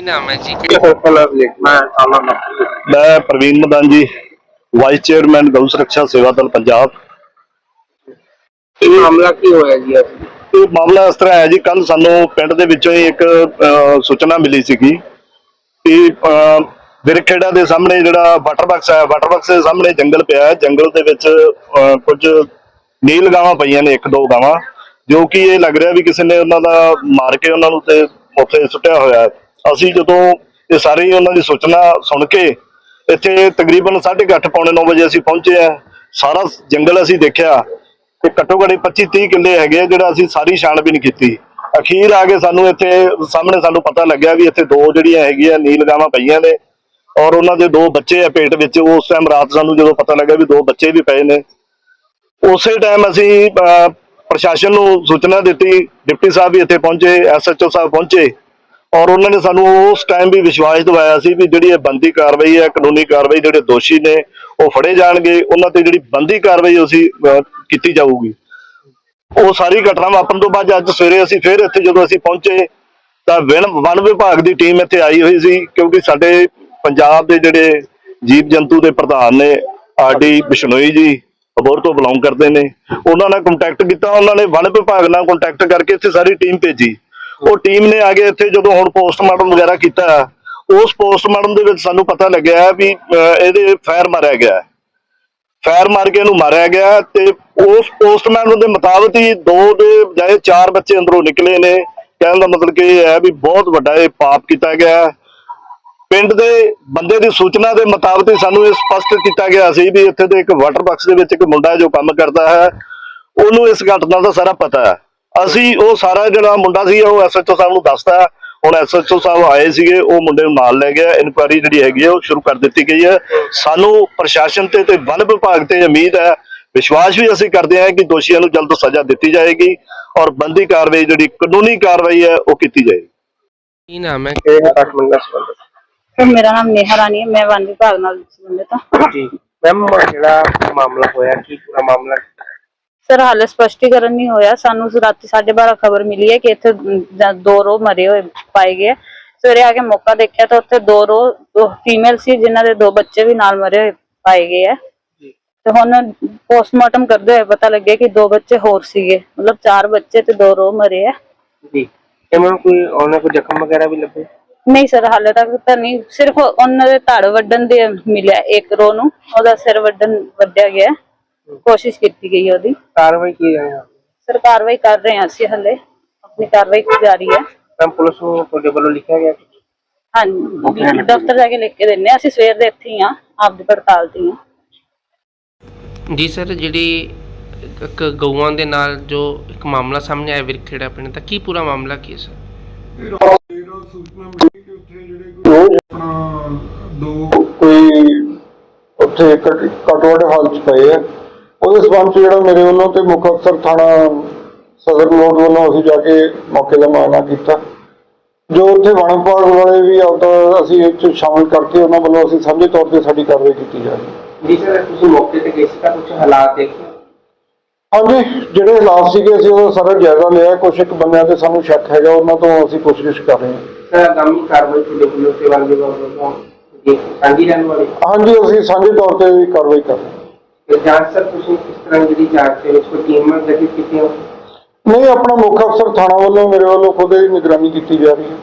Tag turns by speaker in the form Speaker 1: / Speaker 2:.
Speaker 1: ਕੀ ਨਾਮ ਹੈ ਜੀ?
Speaker 2: ਮੈਂ ਪ੍ਰਵੀਨ ਮਦਾਨ ਜੀ ਵਾਈਸ ਚੇਅਰਮੈਨ ਗਊ ਸੁਰੱਖਿਆ ਸੇਵਾ ਦਲ ਪੰਜਾਬ।
Speaker 1: ਇਹ ਮਾਮਲਾ ਕੀ ਹੋਇਆ ਜੀ ਅੱਜ?
Speaker 2: ਇਹ ਮਾਮਲਾ ਇਸ ਤਰ੍ਹਾਂ ਹੈ ਜੀ ਕੱਲ ਸਾਨੂੰ ਪਿੰਡ ਦੇ ਵਿੱਚੋਂ ਹੀ ਇੱਕ ਸੂਚਨਾ ਮਿਲੀ ਸੀਗੀ ਕਿ ਵਿਰਖੇੜਾ ਦੇ ਸਾਹਮਣੇ ਜਿਹੜਾ ਵਾਟਰ ਬਾਕਸ ਹੈ ਵਾਟਰ ਬਾਕਸ ਦੇ ਸਾਹਮਣੇ ਜੰਗਲ ਪਿਆ ਹੈ। ਜੰਗਲ ਦੇ ਵਿੱਚ ਕੁਝ ਨੀਲ ਗਾਵਾਂ ਪਈਆਂ ਨੇ ਇੱਕ ਦੋ ਗਾਵਾਂ ਜੋ ਕਿ ਇਹ ਲੱਗ ਰਿਹਾ ਵੀ ਕਿਸੇ ਨੇ ਉਹਨਾਂ ਦਾ ਮਾਰ ਕੇ ਉਹਨਾਂ ਨੂੰ ਤੇ ਉੱਥੇ ਸੁੱਟਿਆ ਹੋਇਆ ਹੈ। ਅਸੀਂ ਜਦੋਂ ਇਹ ਸਾਰੀ ਉਹਨਾਂ ਦੀ ਸੂਚਨਾ ਸੁਣ ਕੇ ਇੱਥੇ ਤਕਰੀਬਨ 8:30 ਪੌਣੇ 9 ਵਜੇ ਅਸੀਂ ਪਹੁੰਚੇ ਆ ਸਾਰਾ ਜੰਗਲ ਅਸੀਂ ਦੇਖਿਆ ਤੇ ਘੱਟੋ ਘੱਟ 25 30 ਕਿੱਲੇ ਹੈਗੇ ਆ ਜਿਹੜਾ ਅਸੀਂ ਸਾਰੀ ਛਾਣਬੀਨ ਕੀਤੀ। ਅਖੀਰ ਆ ਕੇ ਸਾਨੂੰ ਇੱਥੇ ਸਾਹਮਣੇ ਸਾਨੂੰ ਪਤਾ ਲੱਗਿਆ ਵੀ ਇੱਥੇ ਦੋ ਜਿਹੜੀਆਂ ਹੈਗੀਆਂ ਨੀਲ ਗਾਵਾਂ ਪਈਆਂ ਨੇ ਔਰ ਉਹਨਾਂ ਦੇ ਦੋ ਬੱਚੇ ਆ ਪੇਟ ਵਿੱਚ। ਉਸ ਟਾਈਮ ਰਾਤ ਸਾਨੂੰ ਜਦੋਂ ਪਤਾ ਲੱਗਾ ਵੀ ਦੋ ਬੱਚੇ ਵੀ ਪਏ ਨੇ। ਉਸੇ ਟਾਈਮ ਅਸੀਂ ਪ੍ਰਸ਼ਾਸਨ ਨੂੰ ਸੂਚਨਾ ਦਿੱਤੀ। ਡਿਪਟੀ ਸਾਹਿਬ ਵੀ ਇੱਥੇ ਪਹੁੰਚੇ ਐਸਐਚਓ ਸਾਹਿਬ ਪਹੁੰਚੇ। ਔਰ ਉਹਨਾਂ ਨੇ ਸਾਨੂੰ ਉਸ ਟਾਈਮ ਵੀ ਵਿਸ਼ਵਾਸ ਦਿਵਾਇਆ ਸੀ ਵੀ ਜਿਹੜੀ ਇਹ ਬੰਦੀ ਕਾਰਵਾਈ ਹੈ, ਕਾਨੂੰਨੀ ਕਾਰਵਾਈ ਜਿਹੜੇ ਦੋਸ਼ੀ ਨੇ, ਉਹ ਫੜੇ ਜਾਣਗੇ। ਉਹਨਾਂ ਤੇ ਜਿਹੜੀ ਬੰਦੀ ਕਾਰਵਾਈ ਅਸੀਂ ਕੀਤੀ ਜਾਊਗੀ। ਉਹ ਸਾਰੀ ਘਟਨਾ ਵਾਪਰਨ ਤੋਂ ਬਾਅਦ ਅੱਜ ਸਵੇਰੇ ਅਸੀਂ ਫਿਰ ਇੱਥੇ ਜਦੋਂ ਅਸੀਂ ਪਹੁੰਚੇ, ਤਾਂ ਵਨ ਵਨ ਵਿਭਾਗ ਦੀ ਟੀਮ ਇੱਥੇ ਆਈ ਹੋਈ ਸੀ, ਕਿਉਂਕਿ ਸਾਡੇ ਪੰਜਾਬ ਦੇ ਜਿਹੜੇ ਜੀਵ ਜੰਤੂ ਦੇ ਪ੍ਰਧਾਨ ਨੇ ਆਰਡੀ ਬਿਸ਼ਨੋਈ ਜੀ ਅਬੋਰ ਤੋਂ ਬਿਲੋਂਗ ਕਰਦੇ ਨੇ। ਉਹਨਾਂ ਨਾਲ ਕੰਟੈਕਟ ਕੀਤਾ, ਉਹਨਾਂ ਨੇ ਵਣ ਵਿਭਾਗ ਨਾਲ ਕੰਟੈਕਟ ਕਰਕੇ ਇੱਥੇ ਸਾਰੀ ਟੀਮ ਭੇਜੀ। ਉਹ ਟੀਮ ਨੇ ਆ ਕੇ ਇੱਥੇ ਜਦੋਂ ਹੁਣ ਪੋਸਟਮਾਰਟਮ ਵਗੈਰਾ ਕੀਤਾ ਉਸ ਪੋਸਟਮਾਰਟਮ ਦੇ ਵਿੱਚ ਸਾਨੂੰ ਪਤਾ ਲੱਗਿਆ ਵੀ ਅਹ, ਇਹਦੇ ਫਾਇਰ ਮਾਰਿਆ ਗਿਆ ਹੈ। ਫਾਇਰ ਮਾਰ ਕੇ ਇਹਨੂੰ ਮਾਰਿਆ ਗਿਆ ਤੇ ਉਸ ਪੋਸਟਮਾਰਟਮ ਦੇ ਮੁਤਾਬਕ ਹੀ ਦੋ ਦੇ ਬਜਾਏ ਚਾਰ ਬੱਚੇ ਅੰਦਰੋਂ ਨਿਕਲੇ ਨੇ ਕਹਿਣ ਦਾ ਮਤਲਬ ਕਿ ਇਹ ਹੈ ਵੀ ਬਹੁਤ ਵੱਡਾ ਇਹ ਪਾਪ ਕੀਤਾ ਗਿਆ ਹੈ। ਪਿੰਡ ਦੇ ਬੰਦੇ ਦੀ ਸੂਚਨਾ ਦੇ ਮੁਤਾਬਕ ਹੀ ਸਾਨੂੰ ਇਹ ਸਪਸ਼ਟ ਕੀਤਾ ਗਿਆ ਸੀ ਵੀ ਇੱਥੇ ਦੇ ਇੱਕ ਵਾਟਰ ਬਾਕਸ ਦੇ ਵਿੱਚ ਇੱਕ ਮੁੰਡਾ ਜੋ ਕੰਮ ਕਰਦਾ ਹੈ ਉਹਨੂੰ ਇਸ ਘਟਨਾ ਦਾ ਸਾਰਾ ਪਤਾ ਹੈ ਅਸੀਂ ਉਹ ਸਾਰਾ ਜਿਹੜਾ ਮੁੰਡਾ ਸੀ ਉਹ ਐਸਐਚਓ ਸਾਹਿਬ ਨੂੰ ਦੱਸਤਾ। ਹੁਣ ਐਸਐਚਓ ਸਾਹਿਬ ਆਏ ਸੀਗੇ ਉਹ ਮੁੰਡੇ ਨੂੰ ਨਾਲ ਲੈ ਗਿਆ। ਇਨਕੁਆਇਰੀ ਜਿਹੜੀ ਹੈਗੀ ਹੈ ਉਹ ਸ਼ੁਰੂ ਕਰ ਦਿੱਤੀ ਗਈ ਹੈ ਸਾਨੂੰ ਪ੍ਰਸ਼ਾਸਨ ਤੇ ਤੇ ਵਨ ਵਿਭਾਗ ਤੇ ਉਮੀਦ ਹੈ ਵਿਸ਼ਵਾਸ ਵੀ ਅਸੀਂ ਕਰਦੇ ਹਾਂ ਕਿ ਦੋਸ਼ੀਆਂ ਨੂੰ ਜਲਦ ਸਜ਼ਾ ਦਿੱਤੀ ਜਾਏਗੀ ਔਰ ਬੰਦੀ ਕਾਰਵਾਈ ਜਿਹੜੀ ਕਾਨੂੰਨੀ ਕਾਰਵਾਈ ਹੈ ਉਹ ਕੀਤੀ ਜਾਏਗੀ।
Speaker 1: ਕੀ ਨਾਮ ਹੈ?
Speaker 3: ਸਰ ਮੇਰਾ ਨਾਮ ਨੇਹਾ ਰਾਣੀ ਹੈ। ਮੈਂ ਵਨ ਵਿਭਾਗ ਨਾਲ ਸੰਬੰਧਿਤ ਹਾਂ।
Speaker 1: ਜੀ। ਮੈਮ ਜਿਹੜਾ ਮਾਮਲਾ ਹੋਇਆ ਕੀ ਪੂਰਾ ਮਾਮਲਾ
Speaker 3: ਸਰ ਹਾਲੇ ਸਪਸ਼ਟੀਕਰਨ ਨਹੀਂ ਹੋਇਆ। ਸਾਨੂੰ ਰਾਤੀ 12:30 ਖਬਰ ਮਿਲੀ ਹੈ ਕਿ ਇੱਥੇ ਦ- ਰੋ ਮਰੇ ਹੋਏ ਪਾਏ ਗਏ ਸਵੇਰੇ ਆ ਕੇ ਮੌਕਾ ਦੇਖਿਆ ਤਾਂ ਉੱਥੇ ਦੋ ਰੋ ਫੀਮੇਲ ਸੀ ਜਿਨ੍ਹਾਂ ਦੇ ਦੋ ਬੱਚੇ ਵੀ ਨਾਲ ਮਰੇ ਹੋਏ ਪਾਏ ਗਏ ਹੈ ਤੇ ਹੁਣ ਪੋਸਟਮਾਰਟਮ ਕਰਦੇ ਹੋਏ ਪਤਾ ਲੱਗਿਆ ਕਿ ਦੋ ਬੱਚੇ ਹੋਰ ਸੀਗੇ। ਮਤਲਬ ਚਾਰ ਬੱਚੇ ਤੇ ਦੋ ਰੋ ਮਰੇ ਹੈ
Speaker 1: ਜੀ। ਇਹ ਮੈਮ ਕੋਈ ਉਹਨਾਂ ਕੋਈ ਜ਼ਖਮ ਵਗੈਰਾ ਵੀ ਲੱਗੇ?
Speaker 3: ਨਹੀਂ ਸਰ ਹਾਲੇ ਤੱਕ ਤਾਂ ਨਹੀਂ। ਸਿਰਫ ਉਹਨਾਂ ਦੇ ਧੜ ਵੱਢਣ ਦੇ ਮਿਲਿਆ ਇੱਕ ਰੋ ਨੂੰ। ਉਹਦਾ ਸਿਰ ਵੱਢਣ ਵੱਢਿਆ ਗਿਆ। ਕੋਸ਼ਿਸ਼ ਕੀਤੀ ਗਈ ਉਹਦੀ।
Speaker 1: ਕਾਰਵਾਈ ਕੀ ਹੈ?
Speaker 3: ਸਰ ਕਾਰਵਾਈ ਕਰ ਰਹੇ ਹਾਂ ਅਸੀਂ ਹਲੇ। ਆਪਣੀ ਕਾਰਵਾਈ ਜਾਰੀ ਹੈ।
Speaker 1: ਮੈਮ ਪੁਲਿਸ ਨੂੰ ਤੁਹਾਡੇ ਵੱਲੋਂ ਲਿਖਿਆ ਗਿਆ
Speaker 3: ਹਾਂਜੀ ਦਫ਼ਤਰ ਜਾ ਕੇ ਲਿਖ ਕੇ ਦਿੰਨੇ ਹਾਂ। ਅਸੀਂ ਸਵੇਰ ਦੇ ਇੱਥੇ ਹੀ ਆ ਆਪਦੀ ਪੜਤਾਲ ਤੇ ਹੀ ਹਾਂ।
Speaker 1: ਜੀ ਸਰ ਜਿਹੜੀ ਇੱਕ ਗਊਆਂ ਦੇ ਨਾਲ ਜੋ ਇੱਕ ਮਾਮਲਾ ਸਾਹਮਣੇ ਆਇਆ ਵਿਰਖੇੜਾ ਪਿੰਡ ਦਾ ਕੀ ਪੂਰਾ ਮਾਮਲਾ ਕੀ ਹੈ ਸਰ?
Speaker 4: ਇਹਦਾ ਸੂਚਨਾ ਮਿਲੀ ਕਿ ਉੱਥੇ ਜਿਹੜੇ ਕੋਈ ਆਪਣਾ ਦੋ ਕੋਈ ਉੱਥੇ ਕਟਵੜ ਹਾਲ ਚ ਪਏ ਆ। ਉਹਦੇ ਸਬੰਧ ਚ ਜਿਹੜਾ ਮੇਰੇ ਵੱਲੋਂ ਤੇ ਮੁੱਖ ਅਫਸਰ ਥਾਣਾ ਸਦਰ ਲੋਡ ਵੱਲੋਂ ਅਸੀਂ ਜਾ ਕੇ ਮੌਕੇ ਦਾ ਮਾਇਨਾ ਕੀਤਾ। ਜੋ ਉੱਥੇ ਵਣ ਵਿਭਾਗ ਵਾਲੇ ਵੀ ਆਪਦਾ ਅਸੀਂ ਇਹ ਚ ਸ਼ਾਮਲ ਕਰਕੇ ਉਹਨਾਂ ਵੱਲੋਂ ਅਸੀਂ ਸਾਂਝੇ ਤੌਰ ਤੇ ਸਾਡੀ ਕਾਰਵਾਈ ਕੀਤੀ ਜਾ ਰਹੀ ਹੈ।
Speaker 1: ਜੀ ਸਰ ਤੁਸੀਂ ਮੌਕੇ ਤੇ ਗਏ ਸੀ ਤਾਂ ਕੁਝ ਹਾਲਾਤ ਦੇਖੇ?
Speaker 4: ਹਾਂਜੀ ਜਿਹੜੇ ਹਾਲਾਤ ਸੀਗੇ ਅਸੀਂ ਉਹਦਾ ਸਾਰਾ ਜਾਇਜ਼ਾ ਲਿਆ। ਕੁਝ ਇੱਕ ਬੰਦਿਆਂ ਤੇ ਸਾਨੂੰ ਸ਼ੱਕ ਹੈਗਾ ਉਹਨਾਂ ਤੋਂ ਅਸੀਂ ਪੁੱਛਗਿੱਛ ਕਰ ਰਹੇ ਹਾਂ।
Speaker 1: ਸਰ ਆਗਾਮੀ ਕਾਰਵਾਈ ਤੇ ਵਨ ਵਿਭਾਗ ਵੱਲੋਂ ਜੀ ਸਾਂਝੀ ਰਹਿਣ ਵਾਲੀ?
Speaker 4: ਹਾਂਜੀ ਅਸੀਂ ਸਾਂਝੇ ਤੌਰ ਤੇ ਵੀ ਕਾਰਵਾਈ ਕਰ ਰਹੇ ਹਾਂ।
Speaker 1: ਜਾਂਚ ਸਰ, ਤੁਸੀਂ ਕਿਸ ਤਰ੍ਹਾਂ ਜਿਹੜੀ ਜਾਂਚ ਦੇ ਵਿੱਚ ਕੋਈ ਟੀਮ ਗਠਿਤ ਕੀਤੀ ਹੈ?
Speaker 4: ਨਹੀਂ, ਆਪਣਾ ਮੁੱਖ ਅਫਸਰ ਥਾਣਾ ਵੱਲੋਂ ਮੇਰੇ ਵੱਲੋਂ ਖੁਦ ਹੀ ਨਿਗਰਾਨੀ ਕੀਤੀ ਜਾ ਰਹੀ ਹੈ।